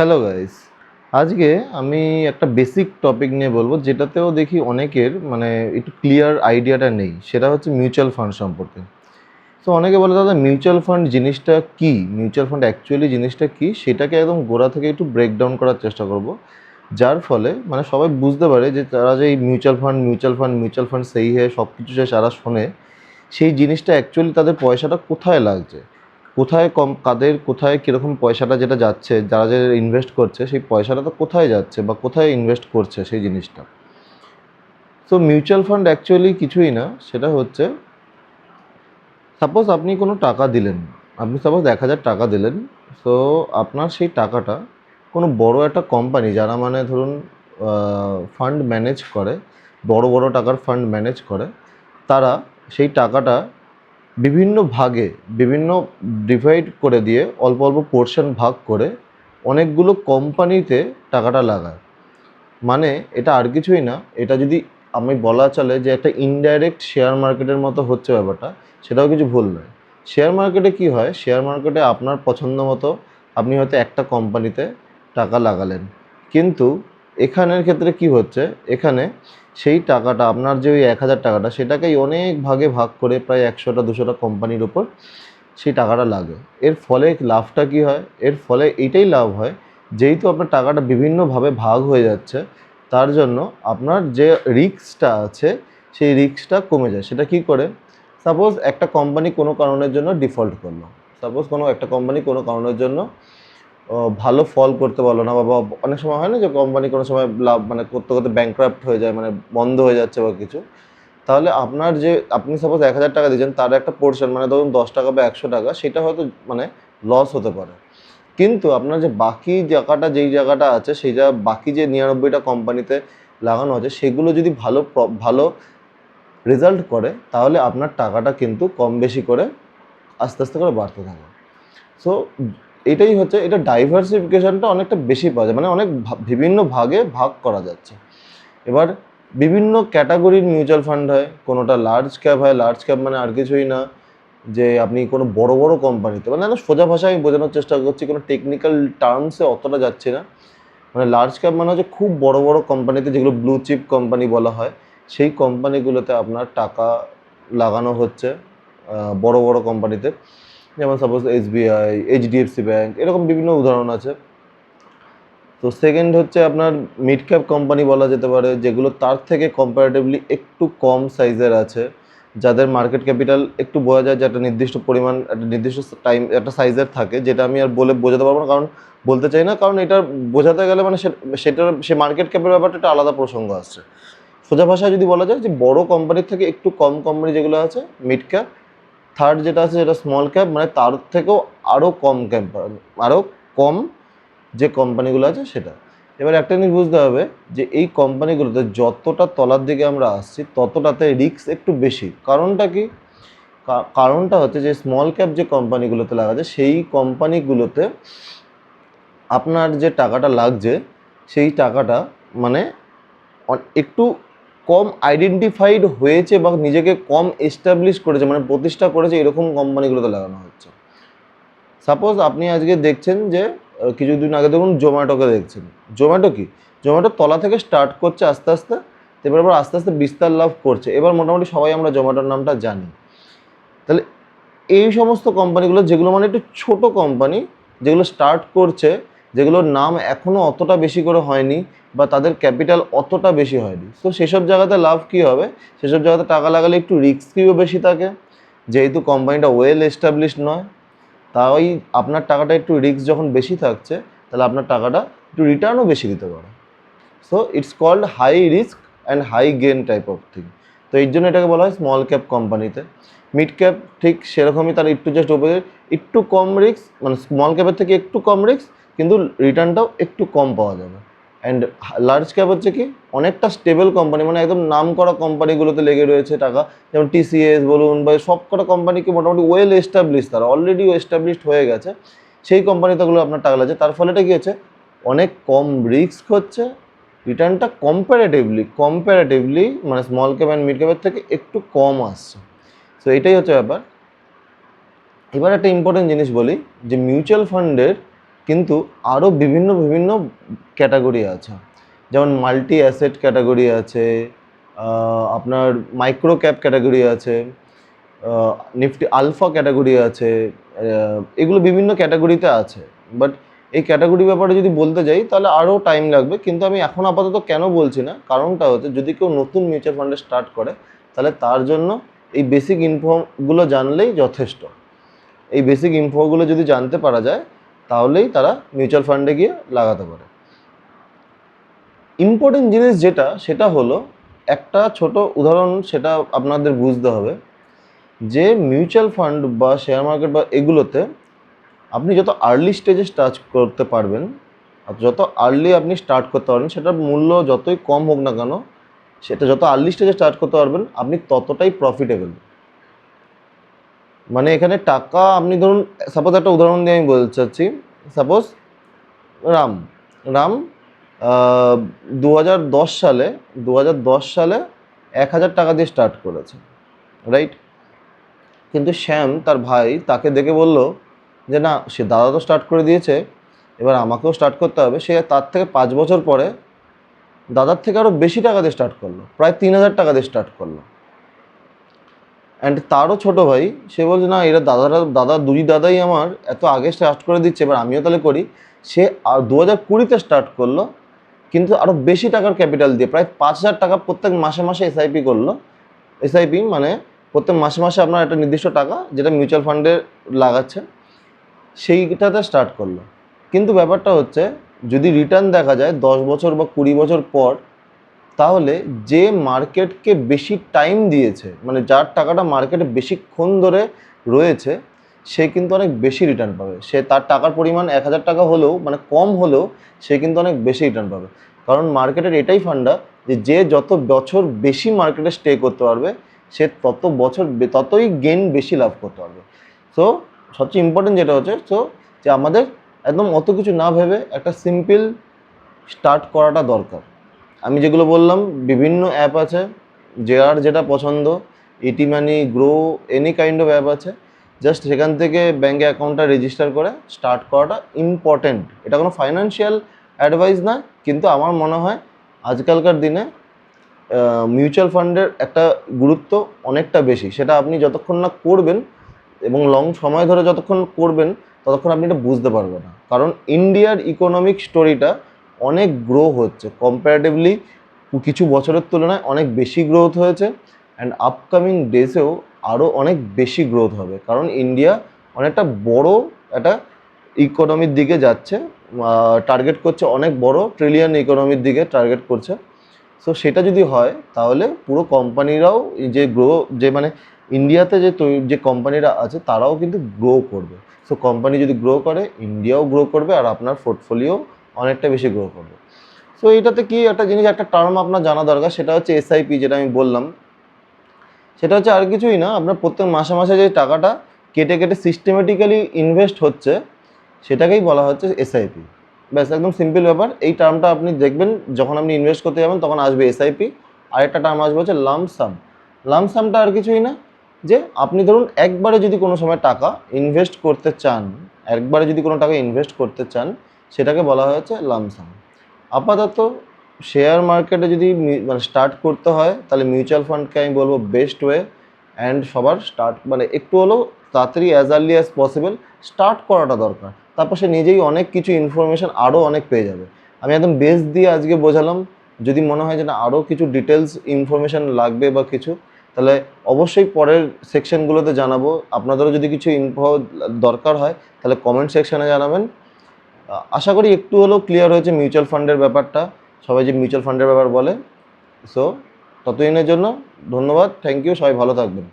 Hello guys আজকে আমি একটা বেসিক টপিক নিয়ে বলব, যেটাতেও দেখি অনেকের মানে একটু ক্লিয়ার আইডিয়াটা নেই। সেটা হচ্ছে মিউচুয়াল ফান্ড সম্পর্কে। তো অনেকে বলে, দাদা মিউচুয়াল ফান্ড জিনিসটা কি? মিউচুয়াল ফান্ড অ্যাকচুয়ালি জিনিসটা কি? সেটাকে একদম গোড়া থেকে একটু ব্রেকডাউন করার চেষ্টা করব। যার ফলে মানে সবাই বুঝতে পারে যে তারা যে এই mutual fund mutual fund mutual fund সেই হয়ে সব কিছু যে যারা শোনে, সেই জিনিসটা অ্যাকচুয়ালি তাদের পয়সাটা কোথায় লাগছে? কোথায় কম, কাদের কোথায় কীরকম পয়সাটা যেটা যাচ্ছে, যারা যারা ইনভেস্ট করছে, সেই পয়সাটা তো কোথায় যাচ্ছে বা কোথায় ইনভেস্ট করছে সেই জিনিসটা? সো মিউচুয়াল ফান্ড অ্যাকচুয়ালি কিছুই না, সেটা হচ্ছে সাপোজ আপনি কোনো টাকা দিলেন, আপনি সাপোজ এক হাজার টাকা দিলেন সো আপনার সেই টাকাটা কোনো বড় একটা কোম্পানি যারা মানে ধরুন ফান্ড ম্যানেজ করে, বড় বড় টাকার ফান্ড ম্যানেজ করে, তারা সেই টাকাটা বিভিন্ন ভাগে বিভিন্ন ডিভাইড করে দিয়ে অল্প অল্প পোর্শন ভাগ করে অনেকগুলো কোম্পানিতে টাকাটা লাগায়। মানে এটা আর কিছুই না, এটা যদি আমি বলা চলে যে একটা ইনডাইরেক্ট শেয়ার মার্কেটের মতো হচ্ছে ব্যাপারটা, সেটাও কিছু ভুল নয়। শেয়ার মার্কেটে কি হয়? শেয়ার মার্কেটে আপনার পছন্দ মতো আপনি হয়তো একটা কোম্পানিতে টাকা লাগালেন। কিন্তু এখানের ক্ষেত্রে কি হচ্ছে? এখানে সেই টাকাটা, আপনার যে ওই এক হাজার টাকাটা, সেটাকেই অনেক ভাগে ভাগ করে প্রায় একশোটা, দুশোটা কোম্পানির উপর সেই টাকাটা লাগে। এর ফলে লাভটা কি হয়? এর ফলে এইটাই লাভ হয়, যেহেতু আপনার টাকাটা বিভিন্নভাবে ভাগ হয়ে যাচ্ছে, তার জন্য আপনার যে রিস্কটা আছে, সেই রিস্কটা কমে যায়। সেটা কি করে? সাপোজ একটা কোম্পানি কোনো কারণের জন্য ডিফল্ট করল। সাপোজ কোনো, একটা কোম্পানি কোনো কারণের জন্য ভালো ফল করতে পারল না, বা অনেক সময় হয় না যে কোম্পানি কোনো সময় লাভ মানে করতে করতে ব্যাংক্রাফ্ট হয়ে যায় মানে বন্ধ হয়ে যাচ্ছে বা কিছু? তাহলে আপনার যে, আপনি সাপোজ এক হাজার টাকা দিয়েছেন, তার একটা পোর্শন মানে ধরুন দশ টাকা বা একশো টাকা, সেটা হয়তো মানে লস হতে পারে। কিন্তু আপনার যে বাকি জায়গাটা, যেই জায়গাটা আছে সেই জায়গা বাকি যে নিরানব্বইটা কোম্পানিতে লাগানো আছে, সেগুলো যদি ভালো ভালো রেজাল্ট করে, তাহলে আপনার টাকাটা কিন্তু কম বেশি করে আস্তে আস্তে করে বাড়তে থাকে। সো এটাই হচ্ছে, এটা ডাইভার্সিফিকেশনটা অনেকটা বেশি পাওয়া যায়। মানে অনেক বিভিন্ন ভাগে ভাগ করা যাচ্ছে। এবার বিভিন্ন ক্যাটাগরির মিউচুয়াল ফান্ড হয়, কোনোটা লার্জ ক্যাপ হয় লার্জ ক্যাপ মানে আর কিছুই না, যে আপনি কোনো বড় বড় কোম্পানিতে মানে সোজা ভাষায় আমি বোঝানোর চেষ্টা করছি, কোনো টেকনিক্যাল টার্মসে অতটা যাচ্ছে না। মানে লার্জ ক্যাপ মানে হচ্ছে খুব বড় বড় কোম্পানিতে যেগুলো ব্লু চিপ কোম্পানি বলা হয়, সেই কোম্পানিগুলোতে আপনার টাকা লাগানো হচ্ছে বড় বড় কোম্পানিতে যেমন সাপোজ এসবিআই এইচডিএফসি ব্যাঙ্ক এরকম বিভিন্ন উদাহরণ আছে। তো সেকেন্ড হচ্ছে আপনার মিড ক্যাপ কোম্পানি বলা যেতে পারে, যেগুলো তার থেকে কম্পারেটিভলি একটু কম সাইজের আছে, যাদের মার্কেট ক্যাপিটাল একটু বোঝা যায় যে একটা নির্দিষ্ট পরিমাণ, একটা নির্দিষ্ট টাইম একটা সাইজের থাকে, যেটা আমি আর বলে বোঝাতে পারব না, কারণ বলতে চাই না, কারণ এটা বোঝাতে গেলে মানে সেটার সে মার্কেট ক্যাপের ব্যাপারটা একটা আলাদা প্রসঙ্গ আসছে। সোজা ভাষায় যদি বলা যায় যে বড় কোম্পানির থেকে একটু কম কোম্পানি যেগুলো আছে মিড ক্যাপ থার্ড যেটা আছে যেটা স্মল ক্যাপ মানে তার থেকেও আরও কম ক্যাপ আরও কম যে কোম্পানিগুলো আছে সেটা। এবার একটা জিনিস বুঝতে হবে যে এই কোম্পানিগুলোতে যতটা তলার দিকে আমরা আসছি, ততটাতে রিস্ক একটু বেশি। কারণটা কি? কারণটা হচ্ছে যে স্মল ক্যাপ যে কোম্পানিগুলোতে লাগাচ্ছে, সেই কোম্পানিগুলোতে আপনার যে টাকাটা লাগছে, সেই টাকাটা মানে একটু কম আইডেন্টিফাইড হয়েছে বা নিজেকে কম এস্টাবলিশ করেছে মানে প্রতিষ্ঠা করেছে, এরকম কোম্পানিগুলোতে লাগানো হচ্ছে। সাপোজ আপনি আজকে দেখছেন যে কিছুদিন আগে দেখুন জোম্যাটোকে দেখছেন। জোম্যাটো কি? জোম্যাটো তলা থেকে স্টার্ট করছে আস্তে আস্তে, এবার আবার আস্তে আস্তে বিস্তার লাভ করছে। এবার মোটামুটি সবাই আমরা জোম্যাটোর নামটা জানি। তাহলে এই সমস্ত কোম্পানিগুলো, যেগুলো মানে একটু ছোট কোম্পানি, যেগুলো স্টার্ট করছে, যেগুলোর নাম এখনও অতটা বেশি করে হয়নি বা তাদের ক্যাপিটাল অতটা বেশি হয়নি। তো সেসব জায়গাতে লাভ কী হবে? সেসব জায়গাতে টাকা লাগালে একটু রিস্কিও বেশি থাকে। যেহেতু কোম্পানিটা ওয়েল এস্টাবলিশ নয়, তাই আপনার টাকাটা একটু রিস্ক যখন বেশি থাকছে, তাহলে আপনার টাকাটা একটু রিটার্নও বেশি দিতে পারে। So it's called high risk and high gain type of thing তো এই জন্য এটাকে বলা হয় স্মল ক্যাপ কোম্পানিতে মিড ক্যাপ ঠিক সেরকমই তার একটু জাস্ট উপরে একটু কম রিস্ক মানে স্মল ক্যাপের থেকে একটু কম রিস্ক কিন্তু রিটার্নটাও একটু কম পাওয়া যাবে। অ্যান্ড লার্জ ক্যাপ হচ্ছে কি, অনেকটা স্টেবল কোম্পানি মানে একদম নাম করা কোম্পানিগুলোতে লেগে রয়েছে টাকা। যেমন টিসিএস বলুন বা সব কটা কোম্পানিকে মোটামুটি ওয়েল এস্টাবলিশ তারা অলরেডি এস্টাবলিশড হয়ে গেছে। সেই কোম্পানিতেগুলো আপনার টাকা লাগছে। তার ফলেটা কী হচ্ছে, অনেক কম রিস্ক হচ্ছে। রিটার্নটা কম্পারেটিভলি কম্পারেটিভলি মানে স্মল ক্যাপ অ্যান্ড মিড ক্যাপের থেকে একটু কম আসছে। সো এটাই হচ্ছে ব্যাপার। এবার একটা ইম্পর্টেন্ট জিনিস বলি, যে মিউচুয়াল ফান্ডের কিন্তু আরও বিভিন্ন বিভিন্ন ক্যাটাগরি আছে। যেমন মাল্টি অ্যাসেট ক্যাটাগরি আছে আপনার মাইক্রো ক্যাপ ক্যাটাগরি আছে নিফটি আলফা ক্যাটাগরি আছে এগুলো বিভিন্ন ক্যাটাগরিতে আছে। বাট এই ক্যাটাগরি ব্যাপারে যদি বলতে যাই, তাহলে আরও টাইম লাগবে। কিন্তু আমি এখন আপাতত কেন বলছি না? কারণটা হচ্ছে যদি কেউ নতুন মিউচুয়াল ফান্ডে স্টার্ট করে, তাহলে তার জন্য এই বেসিক ইনফোগুলো জানলেই যথেষ্ট। এই বেসিক ইনফোগুলো যদি জানতে পারা যায় তাহলেই তারা মিউচুয়াল ফান্ডে গিয়ে লাগাতে পারে। ইম্পর্টেন্ট জিনিস যেটা, সেটা হলো একটা ছোট উদাহরণ, সেটা আপনাদের বুঝতে হবে যে মিউচুয়াল ফান্ড বা শেয়ার মার্কেট বা এগুলোতে আপনি যত আর্লি স্টেজে স্টার্ট করতে পারবেন যত আর্লি আপনি স্টার্ট করতে পারবেন, সেটার মূল্য যতই কম হোক না কেন, সেটা যত আর্লি স্টেজে স্টার্ট করতে পারবেন, আপনি ততটাই প্রফিটেবল মানে এখানে টাকা, আপনি ধরুন সাপোজ একটা উদাহরণ দিয়ে আমি বলতে চাচ্ছি। সাপোজ রাম রাম দু হাজার দশ সালে দু হাজার দশ সালে এক হাজার টাকা দিয়ে স্টার্ট করেছে রাইট কিন্তু শ্যাম, তার ভাই, তাকে দেখে বলল যে, না, সে দাদা তো স্টার্ট করে দিয়েছে, এবার আমাকেও স্টার্ট করতে হবে। সে তার থেকে পাঁচ বছর পরে দাদার থেকে আরও বেশি টাকা দিয়ে স্টার্ট করল, প্রায় তিন হাজার টাকা দিয়ে স্টার্ট করল। অ্যান্ড তারও ছোট ভাই, সে বলছে, না, এরা দাদারা, দাদা, দুই দাদাই আমার, এত আগে স্টার্ট করে দিচ্ছে, এবার আমিও তাহলে করি। সে আর দু হাজার কুড়িতে স্টার্ট করল, কিন্তু আরও বেশি টাকার ক্যাপিটাল দিয়ে, প্রায় পাঁচ হাজার টাকা প্রত্যেক মাসে মাসে এসআইপি করল। এসআইপি মানে প্রত্যেক মাসে মাসে আপনার একটা নির্দিষ্ট টাকা, যেটা মিউচুয়াল ফান্ডে লাগাচ্ছে, সেইটাতে স্টার্ট করল। কিন্তু ব্যাপারটা হচ্ছে, যদি রিটার্ন দেখা যায় দশ বছর বা কুড়ি বছর পর তাহলে যে মার্কেটকে বেশি টাইম দিয়েছে মানে যার টাকাটা মার্কেটে বেশিক্ষণ ধরে রয়েছে, সে কিন্তু অনেক বেশি রিটার্ন পাবে। সে তার টাকার পরিমাণ এক হাজার টাকা হলেও মানে কম হলেও, সে কিন্তু অনেক বেশি রিটার্ন পাবে। কারণ মার্কেটের এটাই ফান্ডা যে যে যত বছর বেশি মার্কেটে স্টে করতে পারবে, সে তত বছর ততই গেন বেশি লাভ করতে পারবে। সো সবচেয়ে ইম্পর্টেন্ট যেটা হচ্ছে সো যে আমাদের একদম অত কিছু না ভেবে একটা সিম্পল স্টার্ট করাটা দরকার। আমি যেগুলো বললাম, বিভিন্ন অ্যাপ আছে, যে আর যেটা পছন্দ ET Money Groww any kind of app আছে জাস্ট সেখান থেকে ব্যাঙ্কে অ্যাকাউন্টটা রেজিস্টার করে স্টার্ট করাটা ইম্পর্ট্যান্ট এটা কোনো ফাইন্যান্সিয়াল অ্যাডভাইস না, কিন্তু আমার মনে হয় আজকালকার দিনে মিউচুয়াল ফান্ডের একটা গুরুত্ব অনেকটা বেশি। সেটা আপনি যতক্ষণ না করবেন এবং লং সময় ধরে যতক্ষণ করবেন, ততক্ষণ আপনি এটা বুঝতে পারবেন না। কারণ ইন্ডিয়ার ইকোনমিক স্টোরিটা অনেক গ্রো হচ্ছে। কম্পারেটিভলি কিছু বছরের তুলনায় অনেক বেশি গ্রোথ হয়েছে অ্যান্ড আপকামিং ডেসেও আরও অনেক বেশি গ্রোথ হবে। কারণ ইন্ডিয়া অনেকটা বড় একটা ইকোনমির দিকে যাচ্ছে টার্গেট করছে অনেক বড় ট্রিলিয়ন ইকোনমির দিকে টার্গেট করছে। সো সেটা যদি হয়, তাহলে পুরো কোম্পানিরাও যে গ্রো যে মানে ইন্ডিয়াতে যে যে কোম্পানিরা আছে, তারাও কিন্তু গ্রো করবে। সো কোম্পানি যদি গ্রো করে ইন্ডিয়াও গ্রো করবে আর আপনার পোর্টফোলিও অনেকটা বেশি গ্রো করবে। সো এটাতে কি একটা জিনিস, একটা টার্ম আপনার জানা দরকার, সেটা হচ্ছে এসআইপি যেটা আমি বললাম। সেটা হচ্ছে আর কিছুই না, আপনার প্রত্যেক মাসে মাসে যে টাকাটা কেটে কেটে সিস্টেমেটিক্যালি ইনভেস্ট হচ্ছে, সেটাকেই বলা হচ্ছে এসআইপি ব্যাস, একদম সিম্পল ব্যাপার। এই টার্মটা আপনি দেখবেন, যখন আপনি ইনভেস্ট করতে যাবেন, তখন আসবে এসআইপি আরেকটা টার্ম আসবে হচ্ছে লামসাম লামসামটা আর কিছুই না, যে আপনি ধরুন, একবারে যদি কোনো সময় টাকা ইনভেস্ট করতে চান, একবারে যদি কোনো টাকা ইনভেস্ট করতে চান সেটাকে বলা হয়েছে লামসাম আপাতত শেয়ার মার্কেটে যদি মানে স্টার্ট করতে হয়, তাহলে মিউচুয়াল ফান্ডকে আমি বলব বেস্ট ওয়ে অ্যান্ড সবার স্টার্ট মানে একটু হলেও তাড়াতাড়ি as early as possible start করাটা দরকার। তারপর সে নিজেই অনেক কিছু ইনফরমেশন আরও অনেক পেয়ে যাবে। আমি একদম বেস দিয়ে আজকে বোঝালাম, যদি মনে হয় যে না আরও কিছু ডিটেলস ইনফরমেশন লাগবে বা কিছু, তাহলে অবশ্যই পরের সেকশনগুলোতে জানাব। আপনাদেরও যদি কিছু ইনফো দরকার হয়, তাহলে কমেন্ট সেকশনে জানাবেন। আশা করি একটু হলেও ক্লিয়ার হয়েছে মিউচুয়াল ফান্ডের ব্যাপারটা। সবাই যে মিউচুয়াল ফান্ডের ব্যাপার বলে। সো ততদিনের জন্য ধন্যবাদ। থ্যাংক ইউ সবাই ভালো থাকবেন।